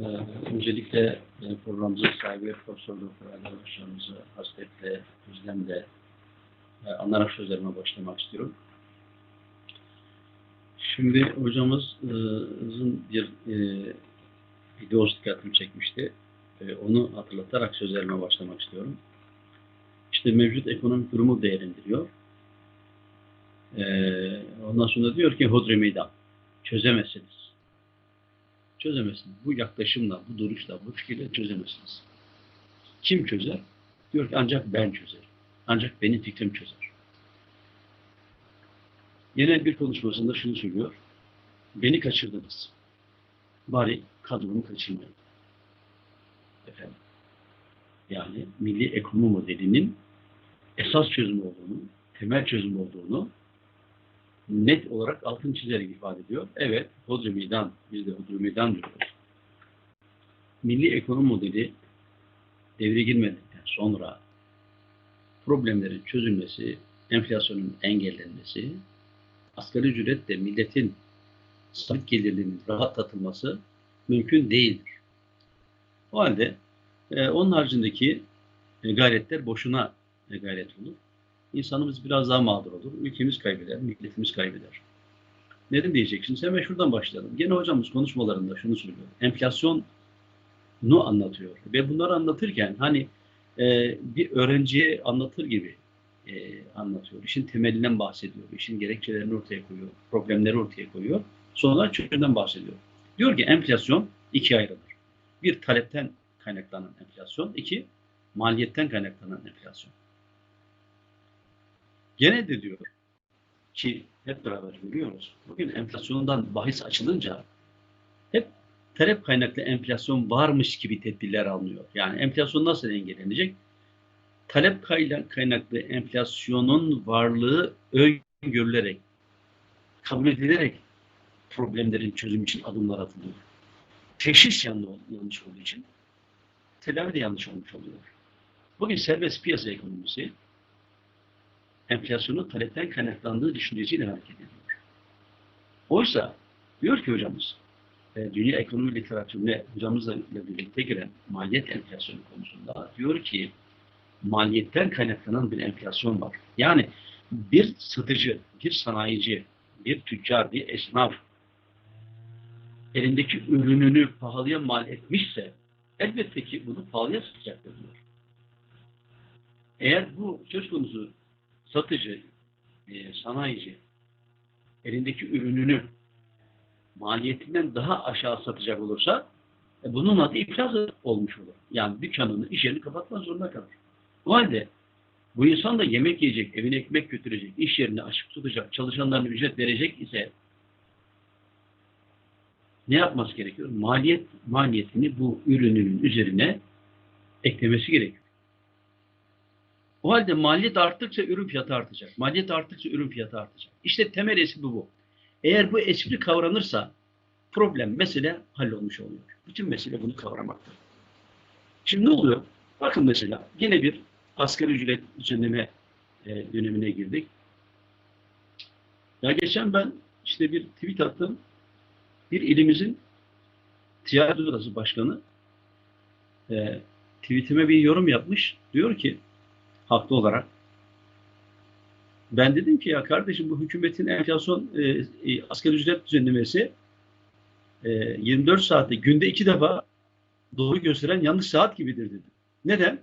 Ee, öncelikle e, programımızın sahibi Profesör Doktor Ali Hocamızı hasretle, özlemle e, sözlerime başlamak istiyorum. Şimdi hocamızın bir e, videosu dikkatimi çekmişti. E, onu hatırlatarak sözlerime başlamak istiyorum. İşte mevcut ekonomik durumu değerlendiriyor. E, ondan sonra diyor ki hodri meydan. Çözemezsiniz çözemezsiniz. Bu yaklaşımla, bu duruşla, bu fikirle çözemezsiniz. Kim çözer? Diyor ki ancak ben çözerim. Ancak benim fikrim çözer. Yine bir konuşmasında şunu söylüyor. Beni kaçırdınız. Bari kadromu kaçırmayın. Efendim. Yani milli ekonomi modelinin esas çözüm olduğunu, temel çözüm olduğunu net olarak altın çizerek ifade ediyor. Evet, Hodri Meydan, biz de Hodri Meydan diyoruz. Milli ekonomi modeli devre girmedikten sonra problemlerin çözülmesi, enflasyonun engellenmesi, asgari ücretle milletin sabit gelirlerinin rahatlatılması mümkün değildir. O halde e, onun haricindeki e, gayretler boşuna gayret olur insanımız biraz daha mağdur olur. Ülkemiz kaybeder, milletimiz kaybeder. Neden diyeceksiniz? Hemen şuradan başlayalım. Gene hocamız konuşmalarında şunu söylüyor. Enflasyonu anlatıyor. Ve bunları anlatırken hani e, bir öğrenciye anlatır gibi e, anlatıyor. İşin temelinden bahsediyor. İşin gerekçelerini ortaya koyuyor. Problemleri ortaya koyuyor. Sonra çözümden bahsediyor. Diyor ki enflasyon ikiye ayrılır. Bir talepten kaynaklanan enflasyon, iki maliyetten kaynaklanan enflasyon. Gene de diyor ki hep beraber görüyoruz. Bugün enflasyondan bahis açılınca hep talep kaynaklı enflasyon varmış gibi tedbirler alınıyor. Yani enflasyon nasıl engellenecek? Talep kaynaklı enflasyonun varlığı öngörülerek, kabul edilerek problemlerin çözüm için adımlar atılıyor. Teşhis yanlış olduğu için tedavi de yanlış olmuş oluyor. Bugün serbest piyasa ekonomisi enflasyonun talepten kaynaklandığı düşüncesiyle hareket ediyor. Oysa diyor ki hocamız, e, dünya ekonomi literatürüne hocamızla birlikte giren maliyet enflasyonu konusunda diyor ki maliyetten kaynaklanan bir enflasyon var. Yani bir satıcı, bir sanayici, bir tüccar, bir esnaf elindeki ürününü pahalıya mal etmişse elbette ki bunu pahalıya satacaktır diyor. Eğer bu söz konusu satıcı, e, sanayici elindeki ürününü maliyetinden daha aşağı satacak olursa e, bunun adı iflas olmuş olur. Yani dükkanını, iş yerini kapatmak zorunda kalır. O halde bu insan da yemek yiyecek, evine ekmek götürecek, iş yerini açık tutacak, çalışanlarına ücret verecek ise ne yapması gerekiyor? Maliyet maliyetini bu ürününün üzerine eklemesi gerekiyor. O halde maliyet arttıkça ürün fiyatı artacak. Maliyet arttıkça ürün fiyatı artacak. İşte temel espri bu. Eğer bu espri kavranırsa problem, mesele hallolmuş oluyor. Bütün mesele bunu kavramaktır. Şimdi ne oluyor? Bakın mesela yine bir asgari ücret düzenleme e, dönemine girdik. Ya geçen ben işte bir tweet attım. Bir ilimizin ticaret odası başkanı e, tweetime bir yorum yapmış. Diyor ki haklı olarak. Ben dedim ki ya kardeşim bu hükümetin enflasyon e, e, asgari ücret düzenlemesi e, 24 saatte günde iki defa doğru gösteren yanlış saat gibidir dedim. Neden?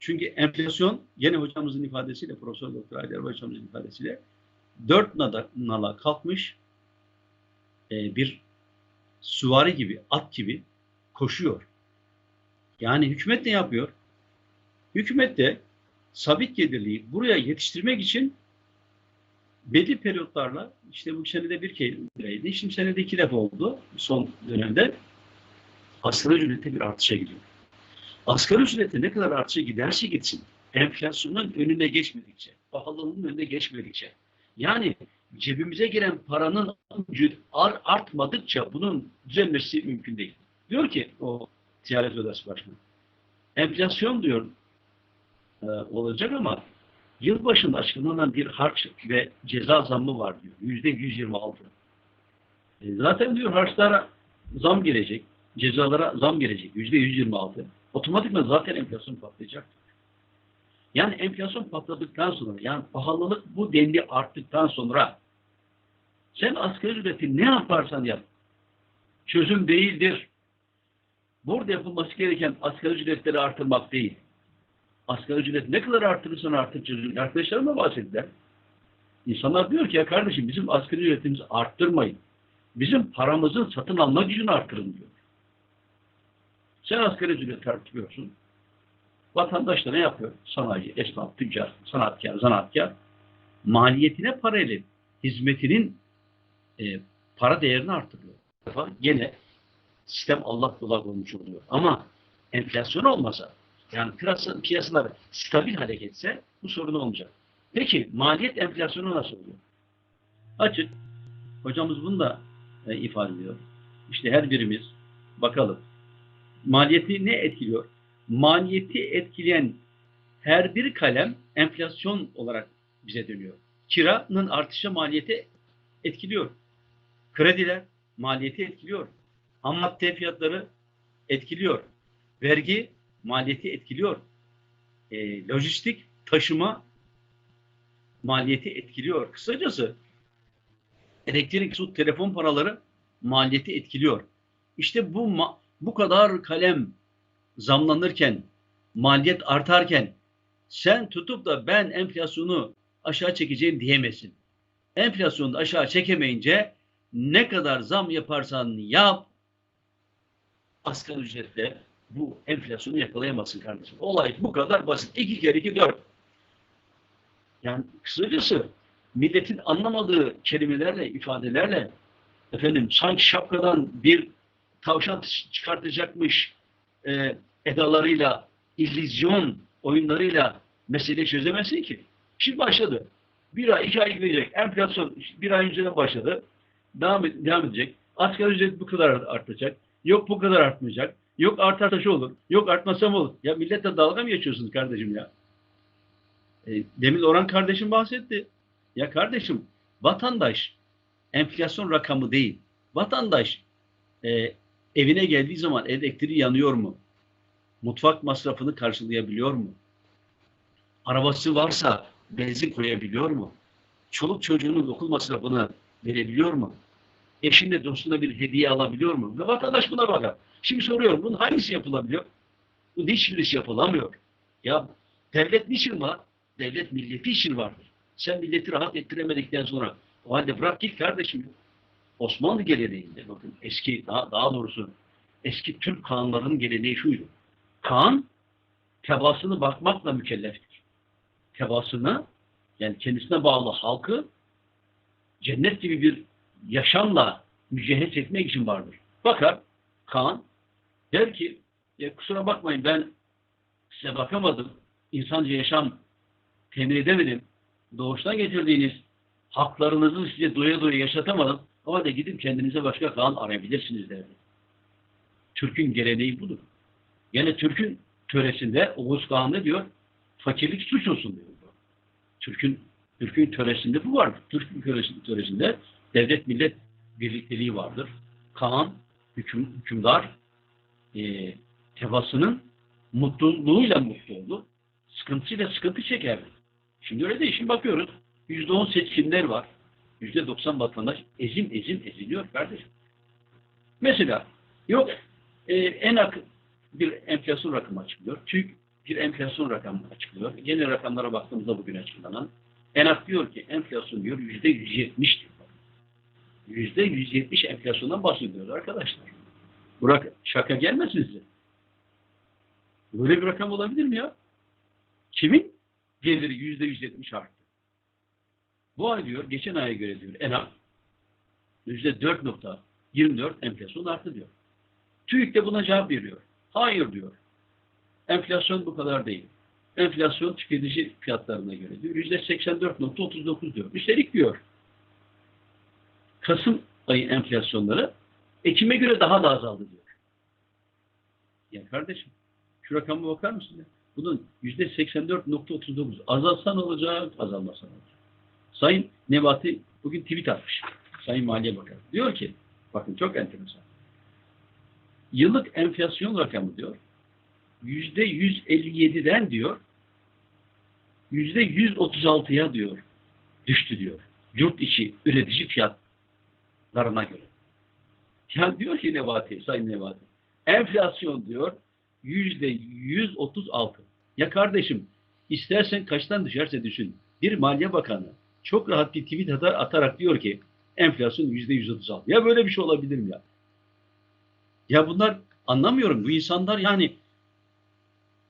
Çünkü enflasyon yine hocamızın ifadesiyle Profesör Doktor Aydar hocamızın ifadesiyle dört nala, nala kalkmış e, bir süvari gibi, at gibi koşuyor. Yani hükümet ne yapıyor? Hükümet de sabit gelirliği buraya yetiştirmek için belli periyotlarla işte bu senede bir kereydi. Şimdi senede iki defa oldu son dönemde. Asgari ücrete bir artışa gidiyor. Asgari ücrete ne kadar artışa giderse gitsin enflasyonun önüne geçmedikçe, pahalılığın önüne geçmedikçe yani cebimize giren paranın artmadıkça bunun düzelmesi mümkün değil. Diyor ki o ticaret odası başkanı. Enflasyon diyor e, olacak ama yılbaşında açıklanan bir harç ve ceza zammı var diyor. Yüzde 126. E, zaten diyor harçlara zam gelecek. cezalara zam gelecek. Yüzde 126. Otomatikman zaten enflasyon patlayacak. Yani enflasyon patladıktan sonra, yani pahalılık bu denli arttıktan sonra sen asgari ücreti ne yaparsan yap. Çözüm değildir. Burada yapılması gereken asgari ücretleri artırmak değil. Asgari ücret ne kadar artırırsan artır çözüm. Arkadaşlarım da bahsettiler. İnsanlar diyor ki ya kardeşim bizim asgari ücretimizi arttırmayın. Bizim paramızın satın alma gücünü arttırın diyor. Sen asgari ücret artırıyorsun. Vatandaş da ne yapıyor? Sanayi, esnaf, tüccar, sanatkar, zanaatkar maliyetine parayla hizmetinin e, para değerini artırıyor. Gene sistem Allah bullak olmuş oluyor. Ama enflasyon olmasa yani piyasa, piyasalar stabil hareket etse bu sorun olmayacak. Peki maliyet enflasyonu nasıl oluyor? Açık. Hocamız bunu da e, ifade ediyor. İşte her birimiz bakalım. Maliyeti ne etkiliyor? Maliyeti etkileyen her bir kalem enflasyon olarak bize dönüyor. Kiranın artışı maliyeti etkiliyor. Krediler maliyeti etkiliyor. Ham madde fiyatları etkiliyor. Vergi maliyeti etkiliyor. E, lojistik, taşıma maliyeti etkiliyor. Kısacası elektrik, su, telefon paraları maliyeti etkiliyor. İşte bu bu kadar kalem zamlanırken, maliyet artarken sen tutup da ben enflasyonu aşağı çekeceğim diyemezsin. Enflasyonu da aşağı çekemeyince ne kadar zam yaparsan yap asgari ücretle bu enflasyonu yakalayamazsın kardeşim. Olay bu kadar basit. İki kere iki dört. Yani kısacası milletin anlamadığı kelimelerle, ifadelerle efendim sanki şapkadan bir tavşan çıkartacakmış e, edalarıyla, illüzyon oyunlarıyla meseleyi çözemezsin ki. Şimdi başladı. Bir ay, iki ay gidecek. Enflasyon bir ay önceden başladı. Devam, devam edecek. Asgari ücret bu kadar artacak. Yok bu kadar artmayacak. Yok artarsa şu olur. Yok artmasa mı olur? Ya milletle dalga mı geçiyorsunuz kardeşim ya? E, demin Orhan kardeşim bahsetti. Ya kardeşim vatandaş enflasyon rakamı değil. Vatandaş e, evine geldiği zaman elektriği yanıyor mu? Mutfak masrafını karşılayabiliyor mu? Arabası varsa benzin koyabiliyor mu? Çoluk çocuğunun okul masrafını verebiliyor mu? Eşinde dostuna bir hediye alabiliyor mu? Ve vatandaş buna bakar. Şimdi soruyorum bunun hangisi yapılabiliyor? Bu hiçbirisi yapılamıyor. Ya devlet niçin var? Devlet milleti için vardır. Sen milleti rahat ettiremedikten sonra o halde bırak git kardeşim. Osmanlı geleneğinde bakın eski daha, daha doğrusu eski Türk kanunlarının geleneği şuydu. Kaan tebaasını bakmakla mükelleftir. Tebaasını yani kendisine bağlı halkı cennet gibi bir yaşamla mücehhez etmek için vardır. Bakar Kaan der ki ya kusura bakmayın ben size bakamadım. İnsanca yaşam temin edemedim. Doğuştan getirdiğiniz haklarınızı size doya doya yaşatamadım. Ama da gidip kendinize başka Kaan arayabilirsiniz derdi. Türk'ün geleneği budur. Yine Türk'ün töresinde Oğuz Kağan ne diyor? Fakirlik suç olsun diyor. Türk'ün Türk'ün töresinde bu vardır. Türk'ün töresinde, töresinde devlet millet birlikteliği vardır. Kaan, hüküm, hükümdar e, tebasının mutluluğuyla mutlu olur. Sıkıntısıyla sıkıntı çekerdi. Şimdi öyle değil. Şimdi bakıyoruz. %10 seçimler var. %90 vatandaş ezim ezim eziliyor kardeşim. Mesela yok e, en ak bir enflasyon rakamı açıklıyor. TÜİK bir enflasyon rakamı açıklıyor. Yeni rakamlara baktığımızda bugün açıklanan ENAK diyor ki enflasyon diyor yüzde 170 diyor. Yüzde 170 enflasyondan bahsediyoruz arkadaşlar. Burak şaka gelmesin size. Böyle bir rakam olabilir mi ya? Kimin geliri yüzde 170 arttı? Bu ay diyor, geçen aya göre diyor ENAK yüzde 4.24 enflasyon arttı diyor. TÜİK de buna cevap veriyor. Hayır diyor. Enflasyon bu kadar değil. Enflasyon tüketici fiyatlarına göre diyor. Yüzde 84.39 diyor. Üstelik diyor. Kasım ayı enflasyonları Ekim'e göre daha da azaldı diyor. Ya kardeşim şu rakama bakar mısın ya? Bunun yüzde 84.39 azalsa ne olacak, azalmasa ne olacak? Sayın Nebati bugün tweet atmış. Sayın Maliye Bakanı. Diyor ki, bakın çok enteresan. yıllık enflasyon rakamı diyor yüzde 157'den diyor yüzde 136'ya diyor düştü diyor. Yurt içi üretici fiyatlarına göre. Yani diyor ki Nebati, Sayın Nebati, enflasyon diyor yüzde 136. Ya kardeşim istersen kaçtan düşerse düşün. Bir Maliye Bakanı çok rahat bir tweet atar, atarak diyor ki enflasyon yüzde 136. Ya böyle bir şey olabilir mi ya? Ya bunlar anlamıyorum. Bu insanlar yani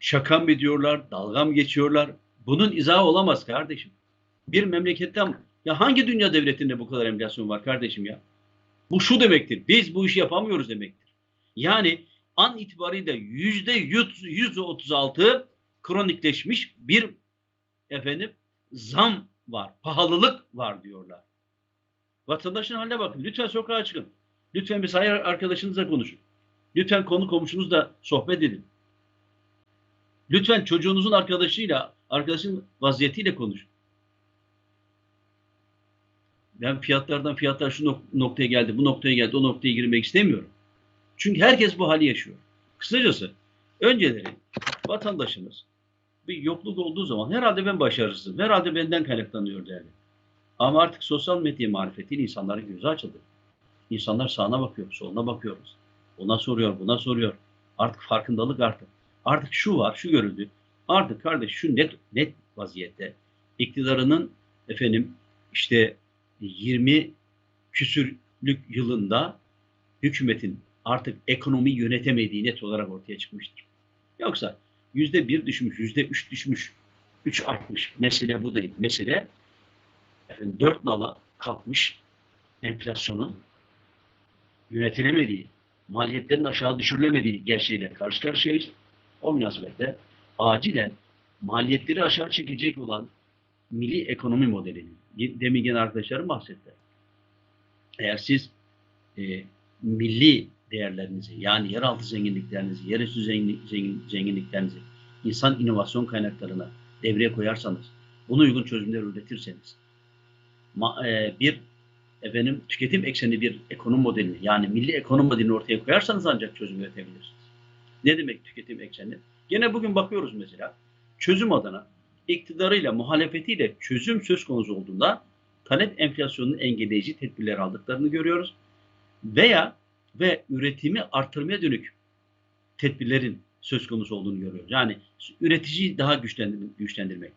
şaka mı ediyorlar, dalga mı geçiyorlar? Bunun izahı olamaz kardeşim. Bir memleketten ya hangi dünya devletinde bu kadar enflasyon var kardeşim ya? Bu şu demektir. Biz bu işi yapamıyoruz demektir. Yani an itibariyle yüzde 136 kronikleşmiş bir efendim zam var, pahalılık var diyorlar. Vatandaşın haline bakın. Lütfen sokağa çıkın. Lütfen bir sayı arkadaşınızla konuşun. Lütfen konu komşunuzla sohbet edin. Lütfen çocuğunuzun arkadaşıyla, arkadaşın vaziyetiyle konuşun. Ben fiyatlardan fiyatlar şu nok- noktaya geldi, bu noktaya geldi, o noktaya girmek istemiyorum. Çünkü herkes bu hali yaşıyor. Kısacası önceleri vatandaşımız bir yokluk olduğu zaman herhalde ben başarısızım, herhalde benden kaynaklanıyor derdi. Ama artık sosyal medya marifetiyle insanların gözü açıldı. İnsanlar sağına bakıyor, soluna bakıyoruz. Ona soruyor, buna soruyor. Artık farkındalık arttı. Artık şu var, şu görüldü. Artık kardeş şu net net vaziyette iktidarının efendim işte 20 küsürlük yılında hükümetin artık ekonomi yönetemediği net olarak ortaya çıkmıştır. Yoksa yüzde bir düşmüş, yüzde üç düşmüş, üç artmış. Mesele bu değil. Mesele dört nala kalkmış enflasyonun yönetilemediği, maliyetlerin aşağı düşürülemediği gerçeğiyle karşı karşıyayız. O münasebetle acilen maliyetleri aşağı çekecek olan milli ekonomi modelini, demin gene arkadaşlarım bahsetti. Eğer siz e, milli değerlerinizi, yani yeraltı zenginliklerinizi, yerüstü zengin, zengin, zenginliklerinizi, insan inovasyon kaynaklarına devreye koyarsanız, buna uygun çözümler üretirseniz, ma, e, bir efendim tüketim ekseni bir ekonomi modelini, yani milli ekonomi modelini ortaya koyarsanız ancak çözüm üretebilirsiniz. Ne demek tüketim ekseni? Gene bugün bakıyoruz mesela, çözüm adına iktidarıyla, muhalefetiyle çözüm söz konusu olduğunda talep enflasyonunu engelleyici tedbirler aldıklarını görüyoruz. Veya ve üretimi artırmaya dönük tedbirlerin söz konusu olduğunu görüyoruz. Yani üreticiyi daha güçlendirmek.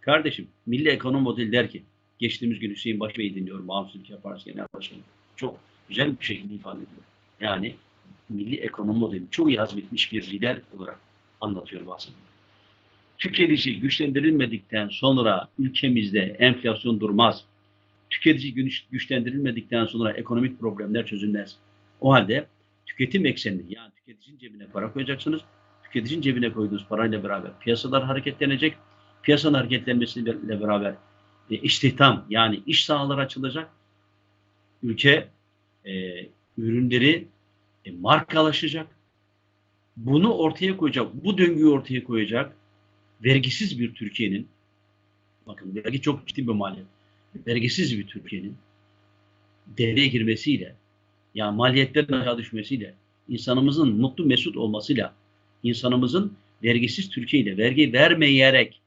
Kardeşim milli ekonomi modeli der ki geçtiğimiz gün Hüseyin Başbey'i dinliyorum. Bağımsız Ülke Partisi Genel Başkanı. Çok güzel bir şekilde ifade ediyor. Yani milli ekonomi modeli çok iyi hazmetmiş bir lider olarak anlatıyor bahsediyor. Tüketici güçlendirilmedikten sonra ülkemizde enflasyon durmaz. Tüketici güç, güçlendirilmedikten sonra ekonomik problemler çözülmez. O halde tüketim eksenini yani tüketicinin cebine para koyacaksınız. Tüketicinin cebine koyduğunuz parayla beraber piyasalar hareketlenecek. Piyasanın hareketlenmesiyle beraber e, istihdam yani iş sahaları açılacak. Ülke e, ürünleri e, markalaşacak. Bunu ortaya koyacak, bu döngüyü ortaya koyacak vergisiz bir Türkiye'nin bakın vergi çok ciddi bir maliyet. Vergisiz bir Türkiye'nin devreye girmesiyle yani maliyetlerin aşağı düşmesiyle insanımızın mutlu mesut olmasıyla insanımızın vergisiz Türkiye ile vergi vermeyerek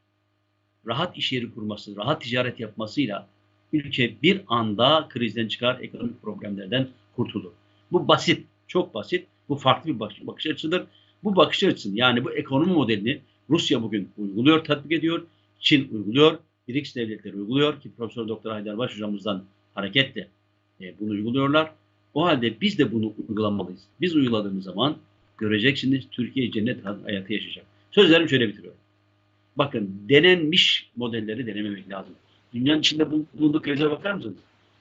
rahat iş yeri kurması, rahat ticaret yapmasıyla ülke bir anda krizden çıkar, ekonomik problemlerden kurtulur. Bu basit, çok basit. Bu farklı bir bakış, bakış açıdır. Bu bakış açısını yani bu ekonomi modelini Rusya bugün uyguluyor, tatbik ediyor. Çin uyguluyor. BRICS devletleri uyguluyor ki Profesör Doktor Haydar Baş hocamızdan hareketle e, bunu uyguluyorlar. O halde biz de bunu uygulamalıyız. Biz uyguladığımız zaman göreceksiniz Türkiye cennet hayatı yaşayacak. Sözlerimi şöyle bitiriyorum. Bakın denenmiş modelleri denememek lazım. Dünyanın içinde bulunduğu krize bakar mısınız?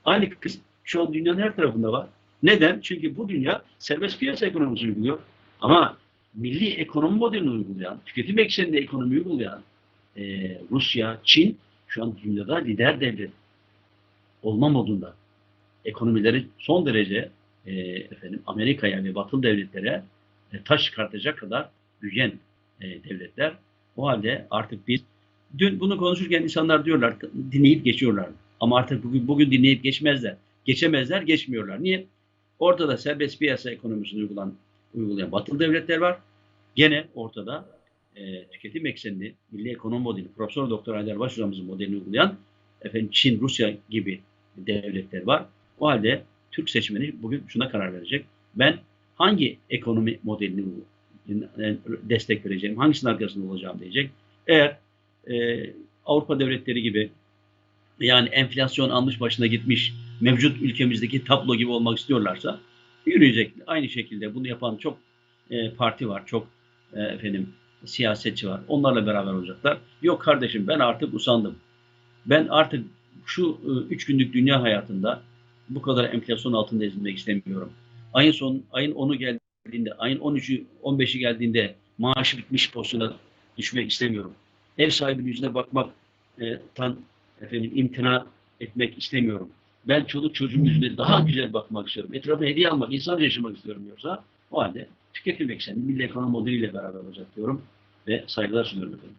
Aynı kriz şu an dünyanın her tarafında var. Neden? Çünkü bu dünya serbest piyasa ekonomisi uyguluyor. Ama milli ekonomi modelini uygulayan, tüketim ekseninde ekonomi uygulayan e, Rusya, Çin şu an dünyada lider devlet olma modunda. Ekonomileri son derece e, efendim Amerika'ya ve Batılı devletlere e, taş çıkartacak kadar büyüyen e, devletler. O halde artık biz dün bunu konuşurken insanlar diyorlar dinleyip geçiyorlar. Ama artık bugün bugün dinleyip geçmezler. Geçemezler, geçmiyorlar. Niye? Ortada serbest piyasa ekonomisini uygulan uygulayan batılı devletler var. Gene ortada e, tüketim eksenli milli ekonomi modeli, Profesör Doktor Haydar Baş modelini uygulayan efendim Çin, Rusya gibi devletler var. O halde Türk seçmeni bugün şuna karar verecek. Ben hangi ekonomi modelini e, destek vereceğim, hangisinin arkasında olacağım diyecek. Eğer e, Avrupa devletleri gibi yani enflasyon almış başına gitmiş mevcut ülkemizdeki tablo gibi olmak istiyorlarsa yürüyecek. Aynı şekilde bunu yapan çok e, parti var, çok e, efendim siyasetçi var. Onlarla beraber olacaklar. Yok kardeşim ben artık usandım. Ben artık şu e, üç günlük dünya hayatında bu kadar enflasyon altında ezilmek istemiyorum. Ayın son ayın 10'u geldiğinde, ayın 13'ü 15'i geldiğinde maaşı bitmiş pozisyona düşmek istemiyorum. Ev sahibinin yüzüne bakmak e, efendim imtina etmek istemiyorum. Ben çoluk çocuğum yüzüne daha güzel bakmak istiyorum. Etrafa hediye almak, insan yaşamak istiyorum diyorsa o halde tüketim eksenli milli ekonomi modeliyle beraber olacak diyorum ve saygılar sunuyorum efendim.